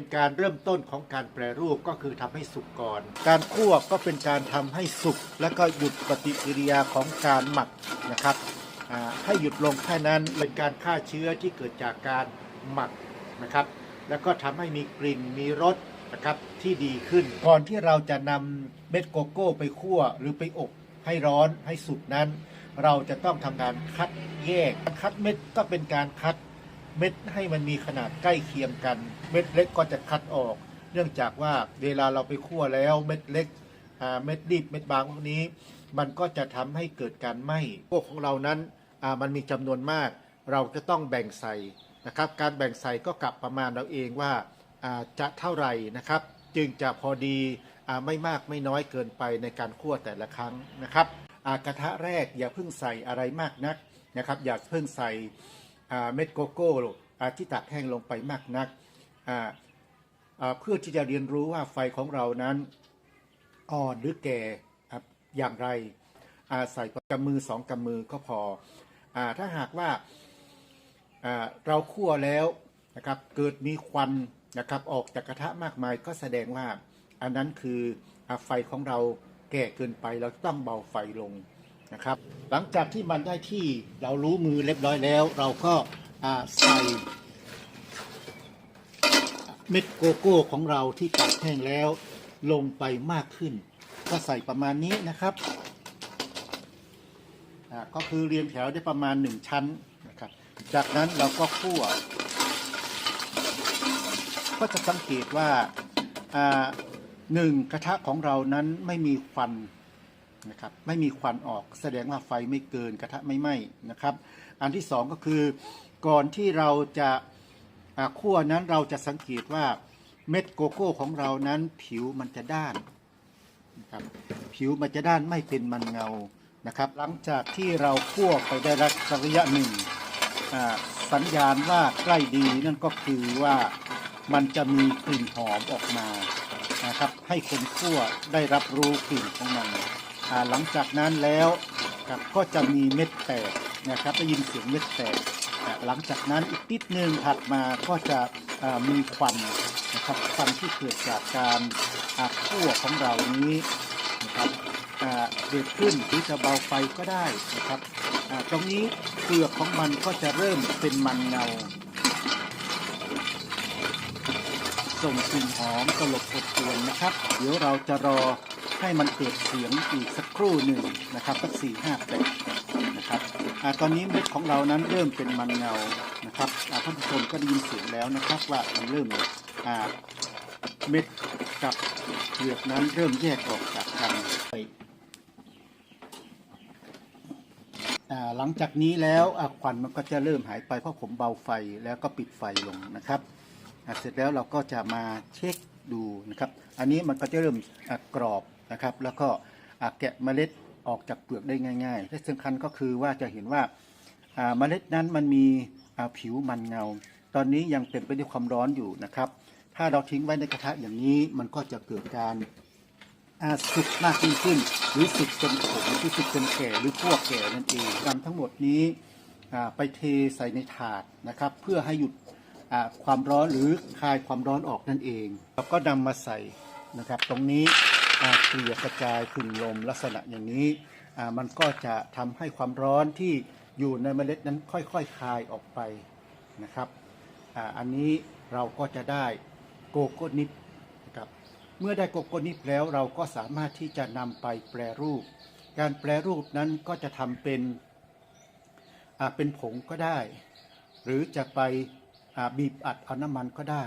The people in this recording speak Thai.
เป็นการเริ่มต้นของการแปรรูปก็คือทำให้สุกก่อน การคั่วก็เป็นการทำให้สุก แล้วก็หยุดปฏิกิริยาของการหมักนะครับให้หยุดลงแค่นั้นเป็นการฆ่าเชื้อที่เกิดจากการหมักนะครับ แล้วก็ทำให้มีกลิ่นมีรสนะครับที่ดีขึ้น ก่อนที่เราจะนำเม็ดโกโก้ไปคั่วหรือไปอบให้ร้อนให้สุกนั้น เราจะต้องทำการคัดแยกคัดเม็ดก็เป็นการคัด เม็ดให้มันมีขนาดใกล้เคียงกัน เม็ดเล็กก็จะคัดออก เนื่องจากว่าเวลาเราไปคั่วแล้วเม็ดเล็กเม็ดรีบเม็ดบางพวกนี้ มันก็จะทำให้เกิดการไหม้พวกของเรานั้นมันมีจำนวนมาก เราจะต้องแบ่งใส่นะครับ การแบ่งใส่ก็กลับประมาณเราเองว่าจะเท่าไหร่นะครับ จึงจะพอดีไม่มากไม่น้อยเกินไปในการคั่วแต่ละครั้งนะครับกระทะแรกอย่าเพิ่งใส่อะไรมากนักนะครับ อย่าเพิ่งใส่ เม็ดโกโก้อาที่ตากแห้งลงไปมากนักเพื่อที่จะเรียนรู้ว่าไฟของเรานั้นอ่อนหรือแก่อย่างไรอาใส่กำมือสองกำมือก็พออถ้าหากว่าเราคั่วแล้วนะครับเกิดมีควันนะครับออกจากกระทะมากมายก็แสดงว่าอันนั้นคืออไฟของเราแก่เกินไปเราต้องเบาไฟลง นะครับ หลังจากที่มันได้ที่เรารู้มือเรียบร้อยแล้ว เราก็าใส่เม็ดโกโก้ของเราที่ตากแห้งแล้วลงไปมากขึ้น ก็ใส่ประมาณนี้นะครับก็คือเรียงแถวได้ประมาณ 1 ชั้นนะครับ จากนั้นเราก็คั่ว ก็จะสังเกตว่าอ่าหนึ่งกระทะของเรานั้นไม่มีควัน นะครับไม่มีควันออกแสดงว่าไฟไม่เกินกระทะไม่ไหม้นะครับ อันที่สองก็คือก่อนที่เราจะคั่วนั้นเราจะสังเกตว่าเม็ดโกโก้ของเรานั้นผิวมันจะด้านนะครับผิวมันจะด้านไม่เป็นมันเงานะครับ หลังจากที่เราคั่วไปได้ระยะหนึ่งสัญญาณว่าใกล้ดีนั่นก็คือว่ามันจะมีกลิ่นหอมออกมานะครับ ให้คนคั่วได้รับรู้กลิ่นของมัน หลังจากนั้นแล้วก็จะมีเม็ดแตกนะครับได้ยินเสียงเม็ดแตกหลังจากนั้นอีกนิดนึงถัดมาก็จะมีควันนะครับควันที่เกิดจากการอาคั่วของเรานี้นะครับอ่าเกิดขึ้นหรือจะเบาไฟก็ได้นะครับตรงนี้เปลือกของมันก็จะเริ่มเป็นมันเงา ส่งกลิ่นหอมตลบอบอวนนะครับ เดี๋ยวเราจะรอ ให้มันเกิดเสียงอีกสักครู่หนึ่งนะครับสักสี่ห้าแปดนะครับอตอนนี้เม็ดของเรานั้นเริ่มเป็นมันเงานะครับท่านผู้ชมก็ได้ยินเสียงแล้วนะครับว่ามันเริ่มเม็ดกับเปลือกนั้นเริ่มแยกออกจากกันอ่าหลังจากนี้แล้วควันมันก็จะเริ่มหายไปเพราะผมเบาไฟแล้วก็ปิดไฟลงนะครับเสร็จแล้วเราก็จะมาเช็คดูนะครับ อันนี้มันก็จะเริ่มกรอบ นะครับ แล้วก็อะแกะเมล็ดออกจากเปลือกได้ง่าย ๆ และสำคัญก็คือว่าจะเห็นว่าเมล็ดนั้นมันมีผิวมันเงา ตอนนี้ยังเป็นไปด้วยความร้อนอยู่นะครับ ถ้าเราทิ้งไว้ในกระทะอย่างนี้มันก็จะเกิดการสุกมากยิ่งขึ้น หรือสุกจนขมหรือสุกจนแก่หรือพวกแก่นั่นเองนำทั้งหมดนี้ไปเทใส่ในถาดนะครับ เพื่อให้หยุดความร้อนหรือคลายความร้อนออกนั่นเองเราก็นำมาใส่นะครับ ตรงนี้ เกลี่ยกระจายขึ้นลมลักษณะอย่างนี้มันก็จะทำให้ความร้อนที่อยู่ในเมล็ดนั้นค่อยๆคคลายออกไปนะครับออันนี้เราก็จะได้โกโก้นิปนะครับเมื่อได้โกโก้นิปแล้วเราก็สามารถที่จะนำไปแปรรูป การแปรรูปนั้นก็จะทำเป็นเป็นผงก็ได้ หรือจะไปบีบอัดเอาน้ำมันก็ได้